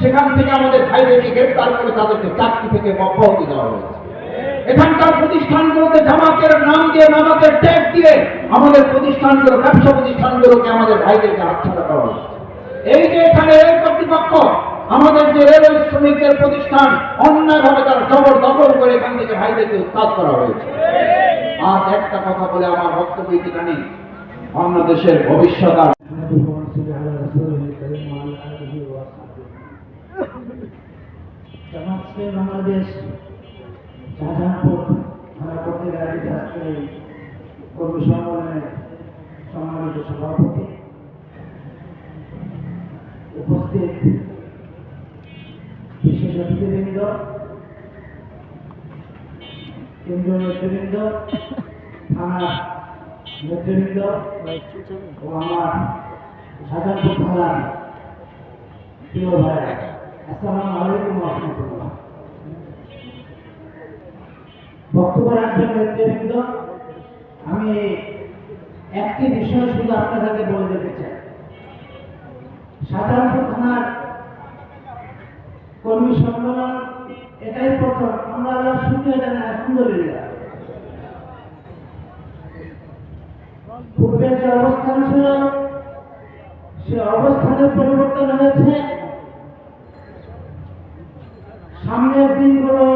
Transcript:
সেখান থেকে আমাদের ভাইদেরকে গ্রেপ্তার করে তাদেরকে চাকরি থেকে অব্যাহতি দেওয়া হয়েছে। এখানকার প্রতিষ্ঠানগুলোতে জামাতের নাম দিয়ে নামাজের ট্যাগ দিয়ে আমাদের প্রতিষ্ঠানগুলো, ব্যবসা প্রতিষ্ঠানগুলোকে আমাদের ভাইদেরকে হাতছাড়া করা হয়েছে। এই যে এখানে রেল কর্তৃপক্ষ, আমাদের যে রেলওয়ে শ্রমিকদের প্রতিষ্ঠান, অন্যায়ভাবে তারা জবরদখল করে এখান থেকে ভাইদেরকে উৎপাদ করা হয়েছে। আজ একটা কথা বলে আমার বক্তব্য ঠিকানি বাংলাদেশের ভবিষ্যৎ ইসলামী বাংলাদেশ, শাহজাহানপুর থানা কর্তৃক আয়োজিত আজকে কর্মী সম্মেলনের সম্মানিত সভাপতি উপস্থিত বিশেষ অতিথিবৃন্দ, কেন্দ্রীয় নেতৃবৃন্দ, থানার নেতৃবৃন্দ ও আমার শাহজাহানপুর থানার প্রিয় ভাই আসসালামু বক্তব্য রাখবেন নেতৃবৃন্দ আমি একটি বিষয় শুধু আপনাদেরকে বলে দিতে চাই। শাহজাহানপুর থানার কর্মী সম্মেলন এটাই প্রথম। আমরা আবার শুনতে জানি আলহামদুলিল্লাহ। পূর্বের যে অবস্থান ছিল, সে অবস্থানের পরিবর্তন হয়েছে সামনের দিনগুলো